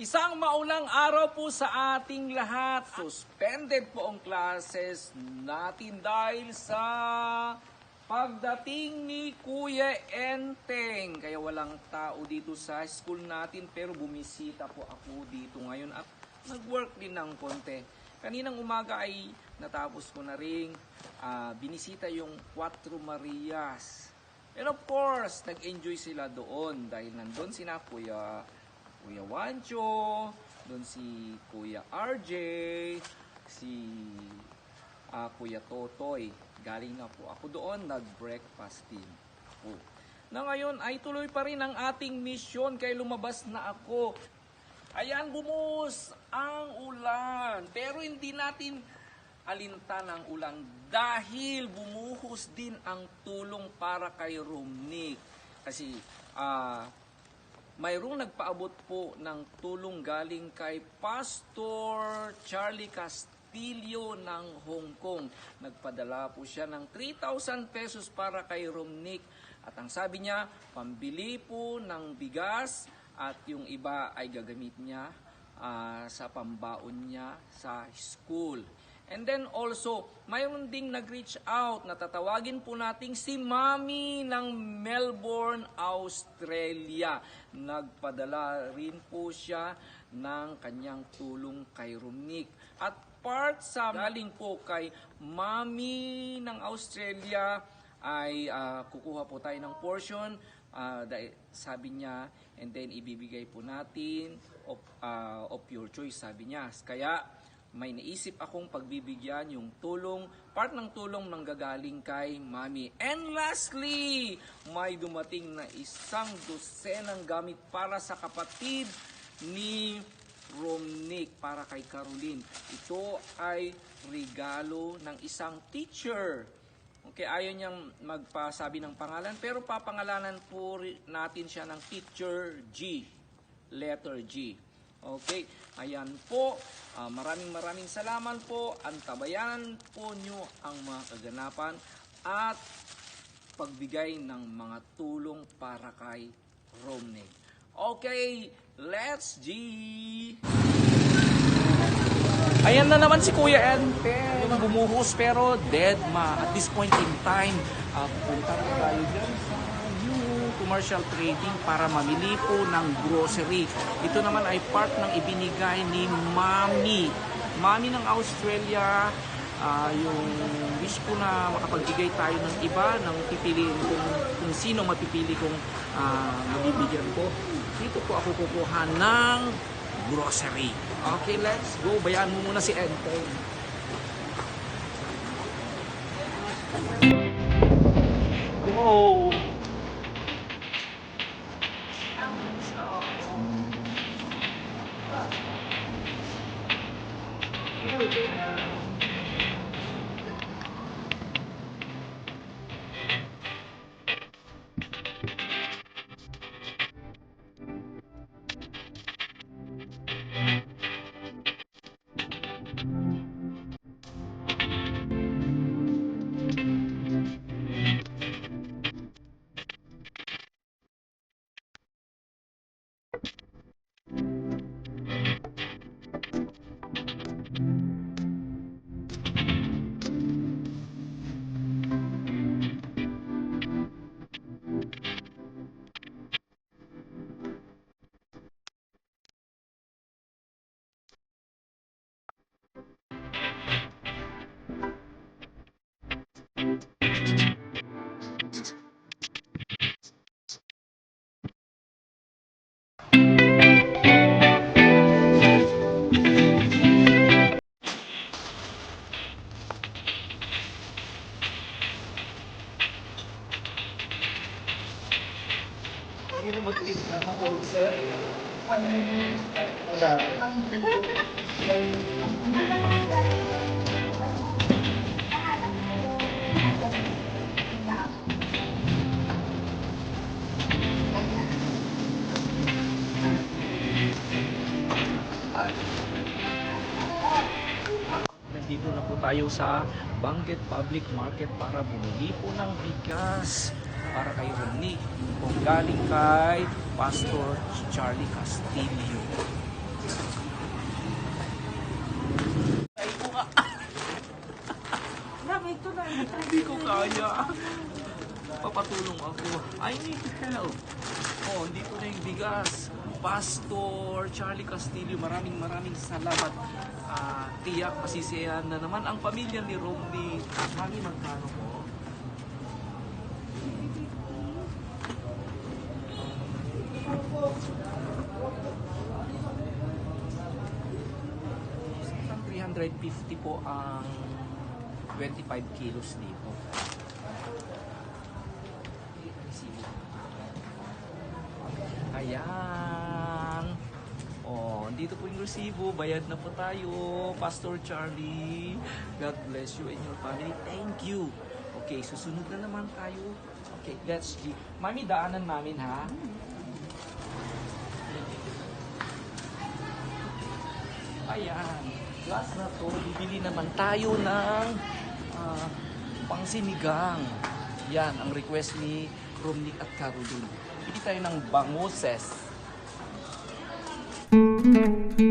Isang maulang araw po sa ating lahat. Suspended po ang classes natin dahil sa pagdating ni Kuya Enteng. Kaya walang tao dito sa school natin pero bumisita po ako dito ngayon at nag-work din ng konti. Kaninang umaga ay natapos ko na rin ah, binisita yung Cuatro Marias. And of course, nag-enjoy sila doon dahil nandun sina Kuya Kuya Wancho, doon si Kuya RJ, si ah, Kuya Totoy. Galing na po ako doon, nag-breakfast din ako. Na ngayon ay tuloy pa rin ang ating misyon kay lumabas na ako. Ayan, bumuhos ang ulan. Pero hindi natin alintan ang ulan dahil bumuhos din ang tulong para kay Romnick. Kasi ah mayroong nagpaabot po ng tulong galing kay Pastor Charlie Castillo ng Hong Kong. Nagpadala po siya ng 3,000 pesos para kay Romnick. At ang sabi niya, pambili po ng bigas at yung iba ay gagamit niya ah, sa pambaon niya sa school. And then also, mayroon ding nag-reach out na tatawagin po nating si Mami ng Melbourne, Australia. Nagpadala rin po siya ng kanyang tulong kay Rumnik. At part sa galing po kay Mami ng Australia ay ah, kukuha po tayo ng portion dahil sabi niya and then ibibigay po natin of, ah, of your choice sabi niya. Kaya may naisip akong pagbibigyan yung tulong, part ng tulong nang gagaling kay Mami. And lastly, may dumating na isang dosenang gamit para sa kapatid ni Romnick para kay Caroline. Ito ay regalo ng isang teacher. Okay, ayaw niyang magpasabi ng pangalan, pero papangalanan po natin siya ng teacher G. Letter G. Okay, ayan po. Ah, maraming maraming salamat po. Antabayan po nyo ang mga kaganapan at pagbigay ng mga tulong para kay Romney. Okay, let's G! Ayan na naman si Kuya Enten. Bumuhos pero dead ma. At this point in time, uh, pupunta po tayo dyan sa commercial trading para mamili po ng grocery. Ito naman ay part ng ibinigay ni Mami. Mami ng Australia, ah, yung wish ko na makapagbigay tayo ng iba, ng pipiliin kung, kung sino mapipili kong ah, mabibigyan ko. Dito po ako kukuha ng grocery. Okay, let's go. Bayaan mo muna si Enten. Go! Nandito na po tayo sa Banggit Public Market para bumili po ng bigas para kay Ronnie kung galing kay Pastor Charlie Castillo. Ay, buka. Dami ito na. Hindi ko kaya. Papatulong ako. I need help. Oh, dito na yung bigas. Pastor Charlie Castillo, maraming maraming salamat. Ah, tiyak masisiyahan na naman ang pamilya ni Romney. Mami, magkano po? Isang 350 po ang 25 kilos dito. Ayan. Oh, dito po yung resibo. Bayad na po tayo. Pastor Charlie. God bless you and your family. Thank you. Okay, susunod na naman tayo. Okay, let's G. Mami, daanan namin ha. Ayan. Last na to, bibili naman tayo ng ah, pangsinigang. Yan, ang request ni Romnick at Caroline. Bibili tayo ng bangoses. Let's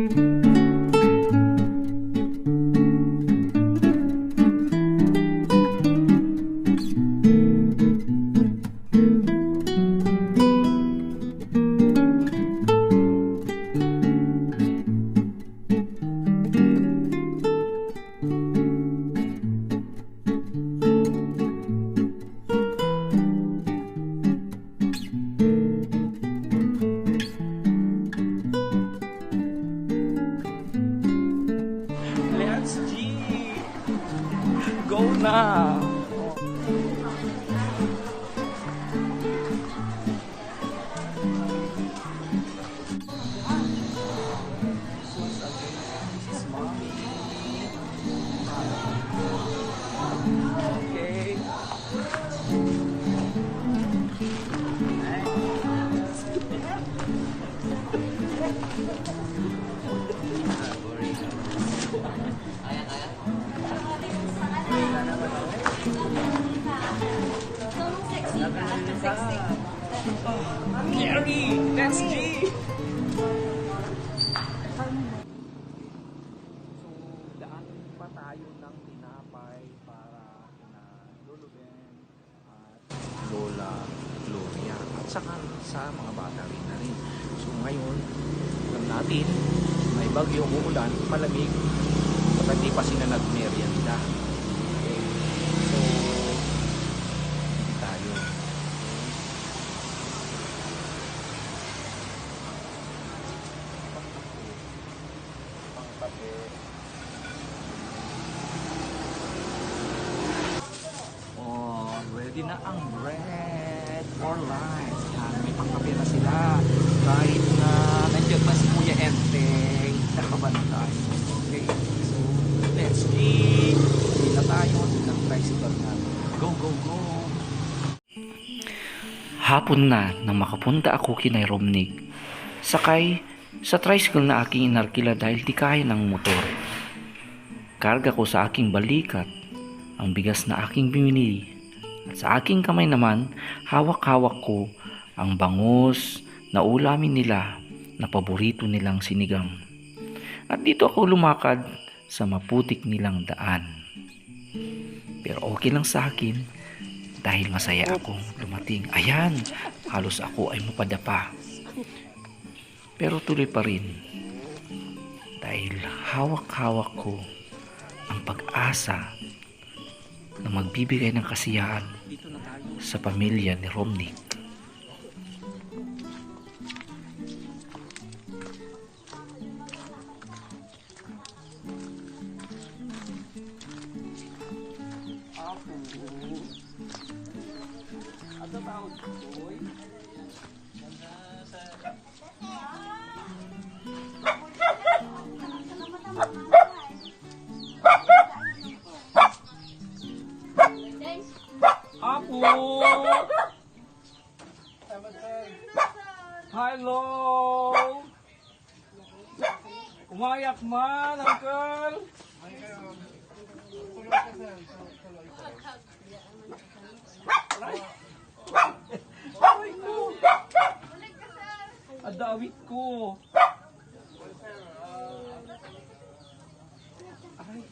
Pangkape. Oh, ready na ang bread for life. Yan, may pangkape na sila. Kahit na nandiyan pa si Kuya Enteng, nakabantay. Okay, so let's eat. Hindi na tayo ng tricycle natin. Go, go, go! Hapon na nang makapunta ako kinay Romnig. Sakay sa tricycle na aking inarkila dahil di kaya ng motor. Karga ko sa aking balikat ang bigas na aking binili. At sa aking kamay naman, hawak-hawak ko ang bangus na ulamin nila na paborito nilang sinigang. At dito ako lumakad sa maputik nilang daan. Pero okay lang sa akin dahil masaya akong dumating. Ayan, halos ako ay mapadapa. Pero tuloy pa rin. Dahil hawak-hawak ko ang pag-asa na magbibigay ng kasiyahan sa pamilya ni Romney. Yakmayak man, uncle! Aray ko! Adawit ko! Aray!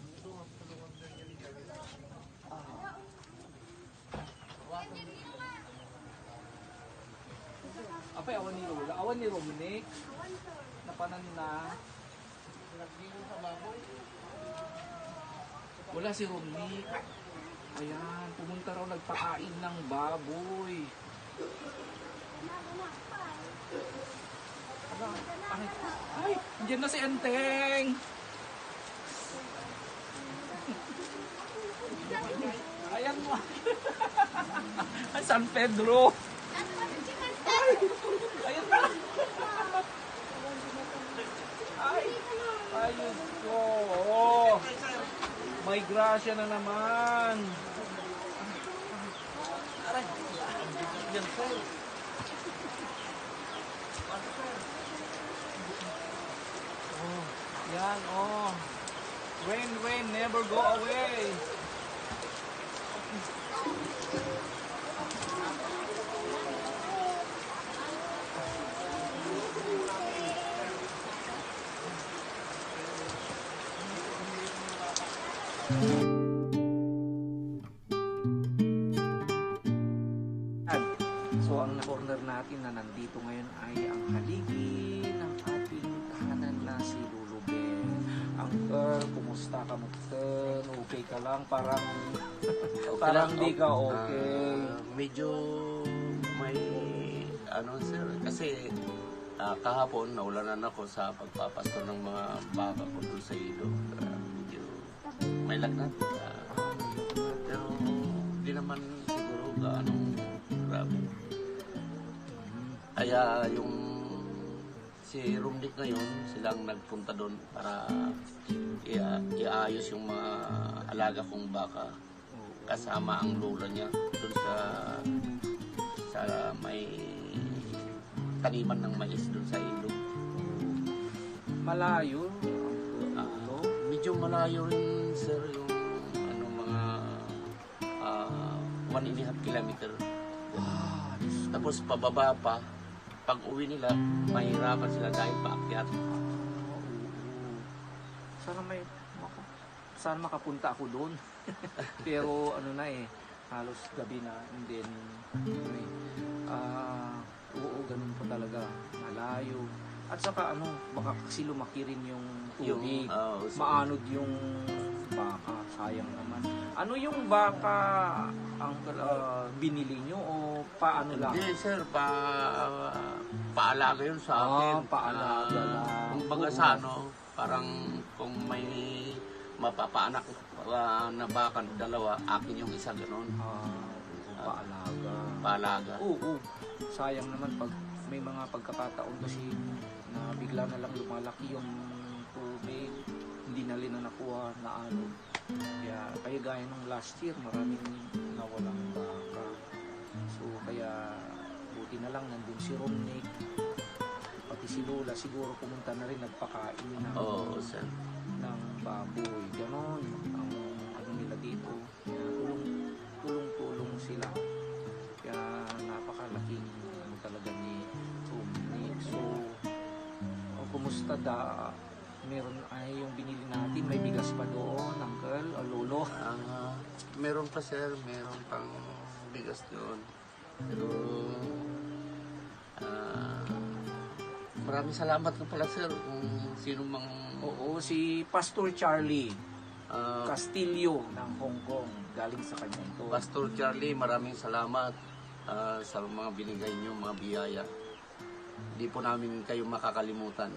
Apay, awan ni Lola. Awan ni Romnick. Napanan na. Wala si Romnick. Ayan, pumunta raw nagpakain ng baboy. Ala, ay, ay, andyan na si Enteng. Ayan mo. Ay, San Pedro. Ayan na. Ay, ayun ko. Oh. May grasya na naman. Aray. Yan, sir. Oh, yan, oh. Rain, rain, never go away. Ka Mukten? Okay ka lang? Parang, parang di ka okay. Ah, medyo may ano sir kasi ah, kahapon naulanan ako sa pagpapasto ng mga baka ko doon sa ilog. Ah, medyo may lagnat. Ah, pero di naman siguro gaano grabe. Kaya yung si Rumdik ngayon, silang nagpunta doon para ia- iayos yung mga alaga kong baka kasama ang lola niya doon sa sa may taniman ng mais doon sa ilog. Malayo. Ano? medyo malayo rin sir yung ano mga ah, one and a half kilometer. Ko. Tapos pababa pa, pag uwi nila, mahirapan sila dahil paakyat. Oo. Sana may maka, sana makapunta ako doon. Pero ano na eh, halos gabi na and then ano eh, ah, oo, ganun pa talaga. Malayo. At saka ano, baka kasi lumaki rin yung tubig. ah, so- Maanod yung baka, sayang naman. Ano yung baka ang ah, binili nyo o paano lang? Hindi sir, pa, paalaga yun sa Ah, akin. paalaga Ah, lang. Kung baga sa ano, parang kung may mapapaanak ah, na baka dalawa, akin yung isa ganun. Ah, paalaga. Paalaga. Oo, sayang naman pag may mga pagkakataon kasi na bigla na lang lumalaki yung tubig, rin na nakuha na ano. Kaya, kaya gaya nung last year, maraming nawalang baka. So, kaya buti na lang nandun si Romnick, pati si Lola siguro pumunta na rin nagpakain ng, Oo, sir. ng baboy. Ganon ang ano nila dito. Kaya tulong, tulong-tulong sila. Kaya napakalaking ano talaga ni Tumnik. So, oh, kumusta da? Meron ay yung binili natin, may bigas pa doon, uncle o lolo. Ah, meron pa sir, meron pang bigas doon. Pero, ah, maraming salamat na pala sir kung sino mang Oo, si Pastor Charlie ah, Castillo ng Hong Kong. Galing sa kanya ito. Pastor Charlie, maraming salamat ah, sa mga binigay niyo, mga biyaya. Hindi po namin kayo makakalimutan.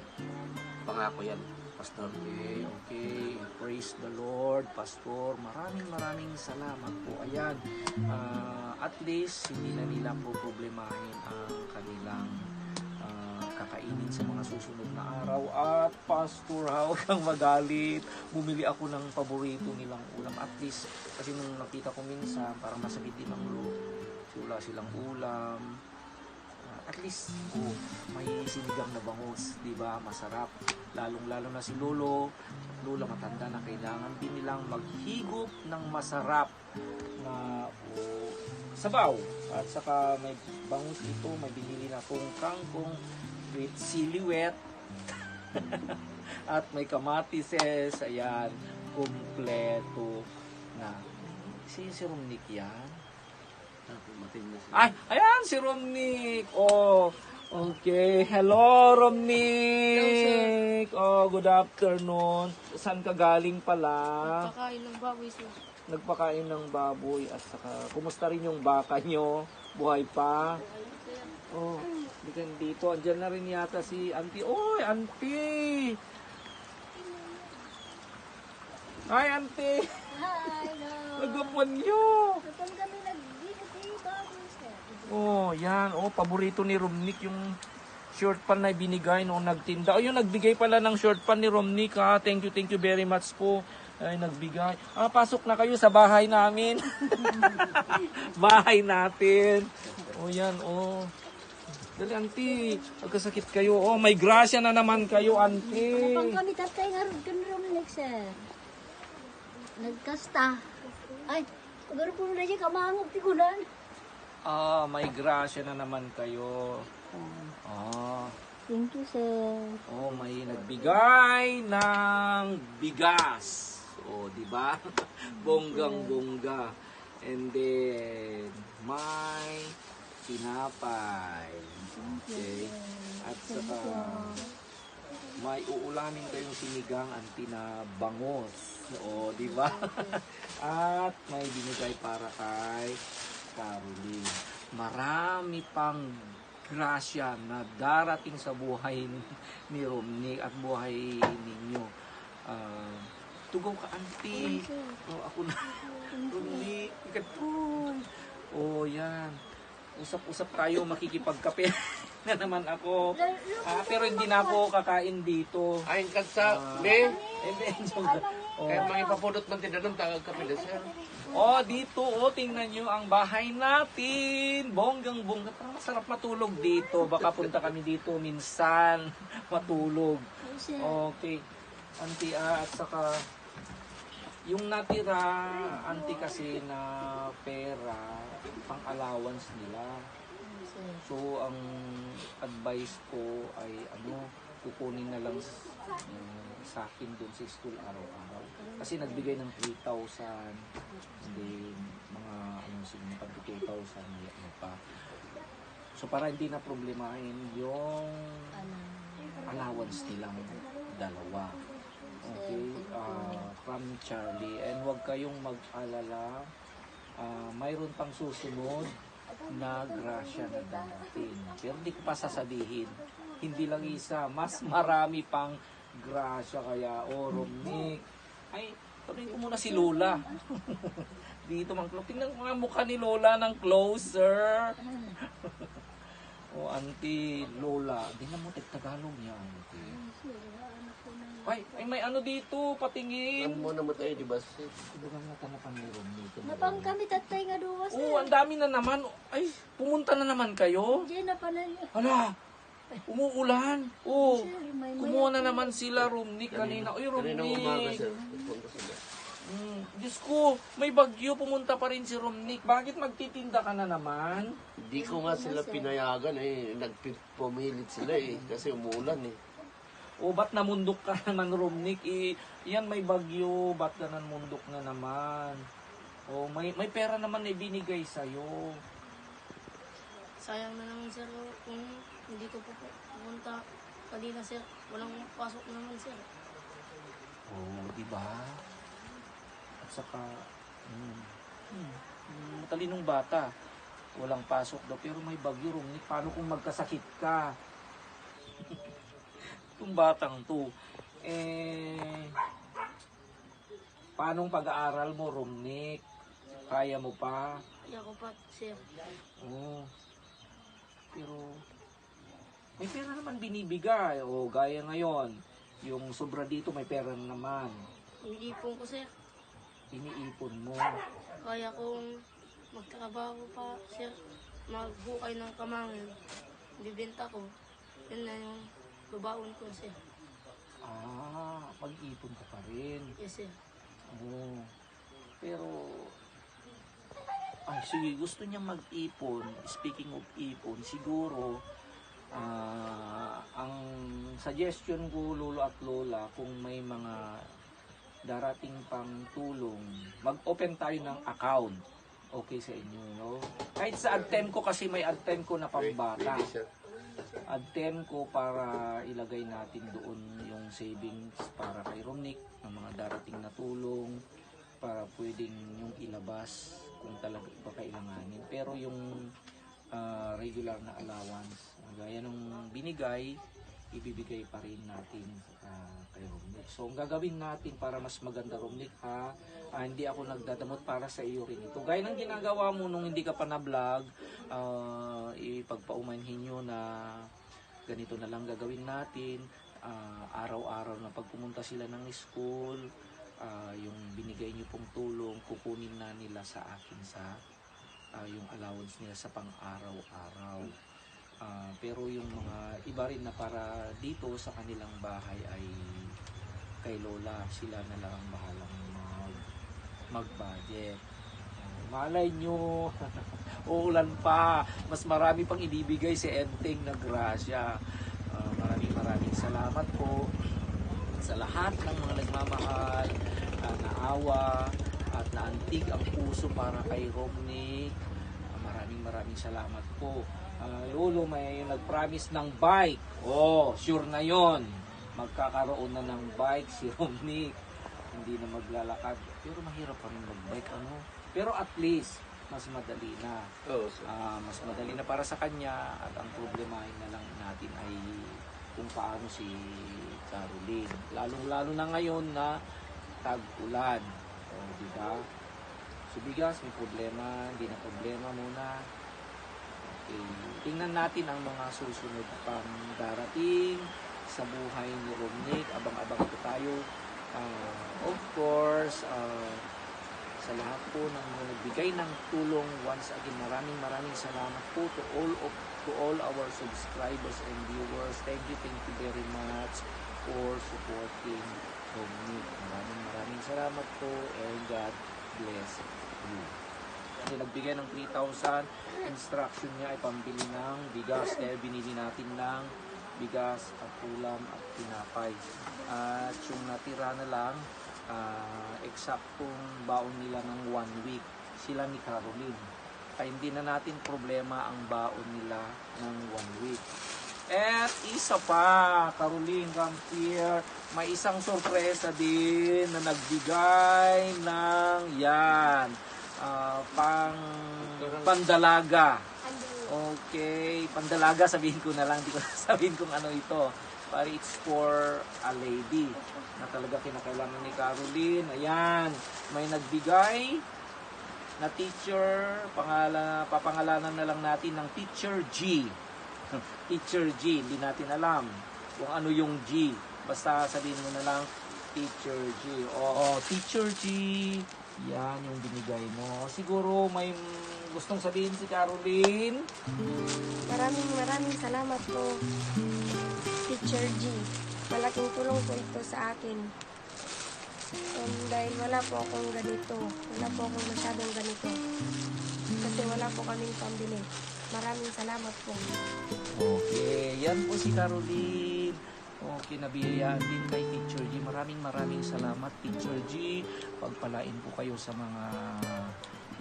Pangako yan, Pastor. Okay, okay. Praise the Lord, Pastor. Maraming maraming salamat po. Ayan, ah, at least hindi na nila po problemahin ang kanilang ah, kakainin sa mga susunod na araw. At Pastor, huwag kang magalit. Bumili ako ng paborito nilang ulam. At least, kasi nung nakita ko minsan, parang masakit din ang. Kasi Wala silang ulam. At least, oh, may sinigang na bangus, di ba? Masarap. Lalong-lalo na si Lolo. Lola matanda na kailangan din nilang maghigop ng masarap na oh, sabaw. At saka may bangus ito, may binili na akong kangkong with silhouette. At may kamatises, ayan, kumpleto na. Si si Romnick yan. Ah, dumating na sila. Ay, ayan si Romnick. Oh, Okay, hello Romnick! Oh, good afternoon. Saan ka galing pala? Pakain ng baboy sir. Nagpakain ng baboy at saka kumusta rin yung baka nyo? Buhay pa? Oh, ka dito. Andyan na rin yata si Auntie. Oy, Auntie! Hi, Auntie! Hi, no. Nagapon nyo! Kapag kami. Oh, yan. Oh, paborito ni Romnick yung short pan na binigay noong nagtinda. Ayun, nagbigay pala ng short pan ni Romnick ha. Thank you, thank you very much po. Ay, nagbigay. Ah, pasok na kayo sa bahay namin. bahay natin. Oh, yan, oh. Dali, auntie. Pagkasakit kayo. Oh, may grasya na naman kayo, auntie. Kapag kami tatay nga rin next sir. Nagkasta. Ay, pero po na siya kamangog tigunan. Ah, may grasya na naman kayo. Ah. Thank you sir. Oh, may nagbigay ng bigas. Oh, di ba? Bonggang bongga. And then may tinapay. Okay. At saka may uulamin kayong sinigang anti na bangos. O, di ba? At may binigay para kay Caroline. Marami pang grasya na darating sa buhay ni, Romney at buhay ninyo. Ah, tugaw ka, auntie. Oh, ako na. Romney, ikat po. Oh, yan. Usap-usap tayo, makikipagkape na naman ako. Ah, pero hindi na ako kakain dito. Ayon ka sa, be, Hindi, joke kaya mga ipapudot man tinanong, tagag kami na sir. Oh, dito, oh, tingnan nyo ang bahay natin. Bonggang bongga. Parang masarap matulog dito. Baka punta kami dito minsan. Matulog. Okay. Auntie, ah, at saka, yung natira, auntie kasi na pera, pang allowance nila. So, ang advice ko ay, ano, kukunin na lang yung sa akin dun sa school araw-araw. Kasi nagbigay ng 3,000, and then, mga, ano, sige, pag 2,000, may ano pa. So, para hindi na problemahin yung allowance nilang dalawa. Okay? ah from Charlie. And huwag kayong mag-alala. Ah, mayroon pang susunod na grasya na darating. Pero hindi ko pa sasabihin. Hindi lang isa. Mas marami pang grasya. Kaya, oh, Romnick. Ay, tuloy ko muna si Lola. Dito mang Tingnan ko nga mukha ni Lola ng closer. O, auntie Lola. Di na mo Tagalog niya, auntie. Ay, ay, may ano dito, patingin. Ano mo naman tayo, di ba? Ibang nga tanapan ni Romney. Napang kami tatay nga duwa sir. Oo, ang dami na naman. Ay, pumunta na naman kayo. Diyan na pala niya. Hala, umuulan. Oo, may kumuha na naman sila Romney kanina. Uy, Kanina umaga Romney. sir. Nagpunta sila. Mm, Diyos ko, may bagyo, pumunta pa rin si Romnick. Bakit magtitinda ka na naman? Hindi ko nga sila pinayagan eh. Nagpumilit sila eh. Kasi umuulan eh. O ba't namundok ka naman, Romnick? Eh, yan may bagyo, ba't ka namundok na naman? O may, may pera naman na binigay sa'yo. Sayang na naman sir kung hindi ko po pumunta kanina sir. Walang pasok naman sir. Oo, di ba? At saka, hmm, hmm, matalinong bata. Walang pasok daw, pero may bagyo, Romnick. Paano kung magkasakit ka? Itong batang to. Eh, paano ang pag-aaral mo, Romnick? Kaya mo pa? Kaya ko pa sir. Oo. Pero, may pera naman binibigay. O, gaya ngayon, yung sobra dito, may pera na naman. Hindi po ko sir. Iniipon mo. Kaya kong magtrabaho pa sir. Magbukay ng kamangin. Bibenta ko. Yun na yung babaon ko sir. Ah, mag-ipon ka pa rin. Yes sir. Oo. Pero, ay, sige, gusto niya mag-ipon. Speaking of ipon, siguro, ah, ang suggestion ko, lolo at lola, kung may mga darating pang tulong, mag-open tayo ng account. Okay sa inyo, no? Kahit sa AdTem ko kasi may AdTem ko na pambata. 10 ko para ilagay natin doon yung savings para kay Romnick ng mga darating na tulong para pwedeng yung ilabas kung talaga iba kailanganin. Pero yung ah, regular na allowance, gaya ng binigay, ibibigay pa rin natin ah, kay Romnick. So, ang gagawin natin para mas maganda Romnick ha, ah, hindi ako nagdadamot para sa iyo rin ito. Gaya ng ginagawa mo nung hindi ka pa na-vlog, ah, ipagpaumanhin nyo na ganito na lang gagawin natin. Ah, araw-araw na pag pumunta sila ng school, ah, yung binigay nyo pong tulong, kukunin na nila sa akin sa ah, yung allowance nila sa pang-araw-araw. Ah, pero yung mga iba rin na para dito sa kanilang bahay ay kay Lola, sila na lang ang bahalang mag, mag-budget. Ah, malay nyo, uulan pa, mas marami pang ibibigay si Enteng na grasya. Ah, maraming maraming salamat po sa lahat ng mga nagmamahal, ah, naawa, naantig ang puso para kay Romney. Ah, maraming maraming salamat po. Ah, Lolo, may nag-promise ng bike. Oh, sure na yon. Magkakaroon na ng bike si Romney. Hindi na maglalakad. Pero mahirap pa rin mag-bike, ano? Pero at least, mas madali na. Sir. Ah, mas madali na para sa kanya at ang problemahin na lang natin ay kung paano si Caroline. Lalong-lalo na ngayon na tag-ulan. O, di ba? So, bigas, may problema, hindi na problema muna. Okay. Tingnan natin ang mga susunod pang darating sa buhay ni Romnick. Abang-abang po tayo. Ah, of course, ah, sa lahat po ng mga nagbigay ng tulong once again maraming maraming salamat po to all of to all our subscribers and viewers thank you thank you very much for supporting Romnick maraming maraming salamat po and God bless you. Kasi nagbigay ng 3,000 instruction niya ay pambili ng bigas. Kaya binili natin ng bigas at ulam at tinapay. At yung natira na lang ah, eksaktong baon nila ng one week sila ni Caroline. Kaya hindi na natin problema ang baon nila ng one week at isa pa, Caroline, here. May isang sorpresa din na nagbigay ng yan. ah, pang pandalaga. Okay, pandalaga sabihin ko na lang, hindi ko sabihin kung ano ito. Pero it's for a lady na talaga kinakailangan ni Caroline. Ayan, may nagbigay na teacher, pangala, papangalanan na lang natin ng Teacher G. teacher G, hindi natin alam kung ano yung G. Basta sabihin mo na lang Teacher G. Oo, Teacher G. Yan yung binigay mo. Siguro may gustong sabihin si Caroline. Maraming maraming salamat po, Teacher G. Malaking tulong po ito sa akin. Um, dahil wala po akong ganito. Wala po akong masyadong ganito. Kasi wala po kaming pambili. Maraming salamat po. Okay, yan po si Caroline. Okay, nabiyayaan din kay Teacher G. Maraming maraming salamat, Teacher G. Pagpalain po kayo sa mga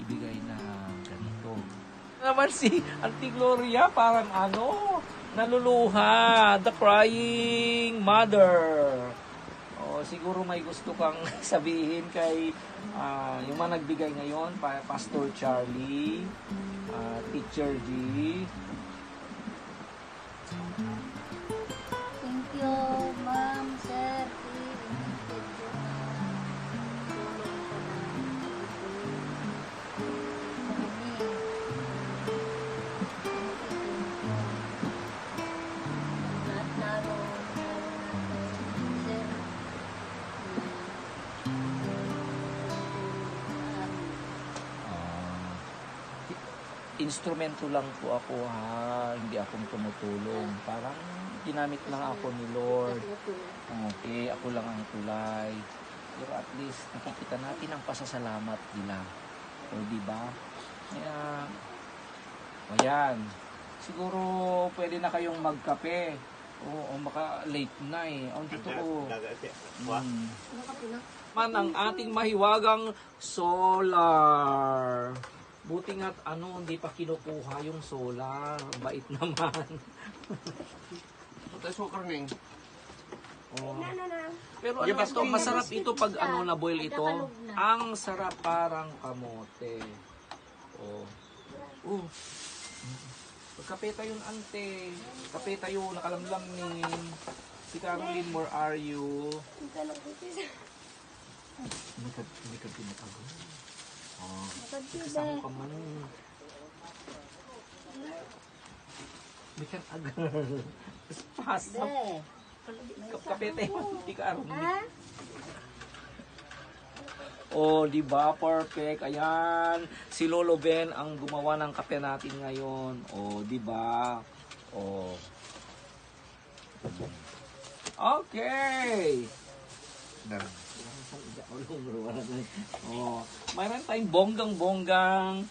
ibigay na ganito. Naman si Auntie Gloria, parang ano, naluluha, the crying mother. Siguro may gusto kang sabihin kay ah, yung mga nagbigay ngayon, pa- Pastor Charlie, ah, Teacher G, Thank you, instrumento lang po ako ha, hindi akong tumutulong. Parang ginamit lang ako ni Lord. Okay, ako lang ang tulay. Pero at least nakikita natin ang pasasalamat nila. O di ba? Kaya o yan. Siguro pwede na kayong magkape. Oo, o baka late na eh. Ang totoo. Mm. man ang ating mahiwagang solar. Buti nga ano, hindi pa kinukuha yung solar. Bait naman. Ito sukar ning. Oh. Na, na, na. Pero ano, ito, masarap ito pag ano na boil ito. Ang sarap parang kamote. Oh. Oh. Kape tayo ante. Kape tayo nakalamlamin. Si Caroline, where are you? Hindi ka, hindi ka pinatago. Oh. Kasama ka man. Ka agar. Pasa. Be. Kape tayo. Hindi ka? Oh, di ba? Perfect. Ayan. Si Lolo Ben ang gumawa ng kape natin ngayon. Oh, di ba? Oh. Okay. Oh, mayroon tayong bonggang-bonggang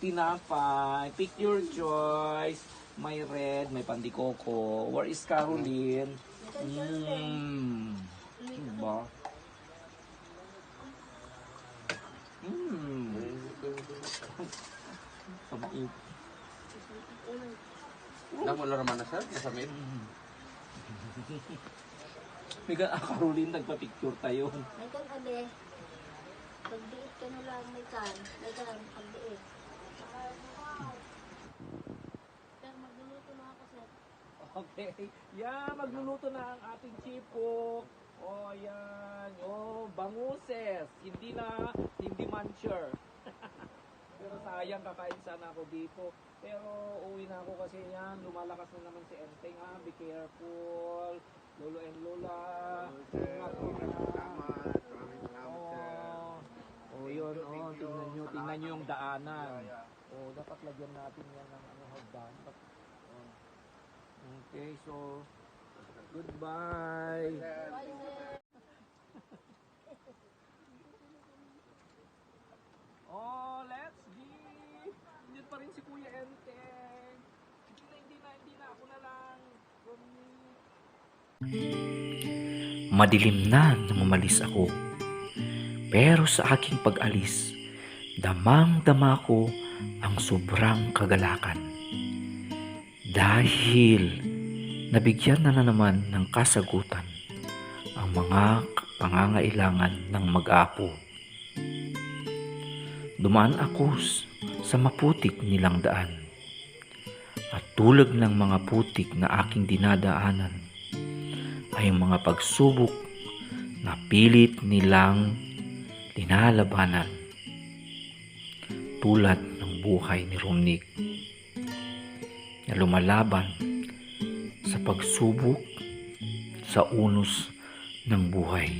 tinapay. Pick your choice. May red, may pandikoko. Where is Caroline? Mmm. Diba? Mmm. Sabait. Namula naman na sir, nasamit. May gan, ah, Caroline, nagpa-picture tayo. May kan abe. Pagdiit ka na lang may kan. May kan pagdiit. Sir, magluluto na ako, sir. Okay. Yan, magluluto na ang ating chipo. Oh, yan. Oh, banguses. Hindi na, hindi mancher. Pero sayang, kakain sana ako dito. Pero uwi na ako kasi yan, lumalakas na naman si Enteng ha. Be careful. Lolo and Lola. Ingat po na. Oh, oh, yun. Oh, tingnan nyo. Tingnan nyo yung daanan. Oh, dapat lagyan natin yan ng ano, hagdan. Oh. Okay, so goodbye. Oh, let's be. Hindi pa rin si Kuya Enteng. Hindi na, hindi na, hindi na. Ako na lang. From- Madilim na nang umalis ako. Pero sa aking pag-alis, damang-dama ko ang sobrang kagalakan. Dahil nabigyan na, na naman ng kasagutan ang mga pangangailangan ng mag-apo. Dumaan ako sa maputik nilang daan. At tulad ng mga putik na aking dinadaanan, ay mga pagsubok na pilit nilang linalabanan tulad ng buhay ni Romnick na lumalaban sa pagsubok sa unos ng buhay.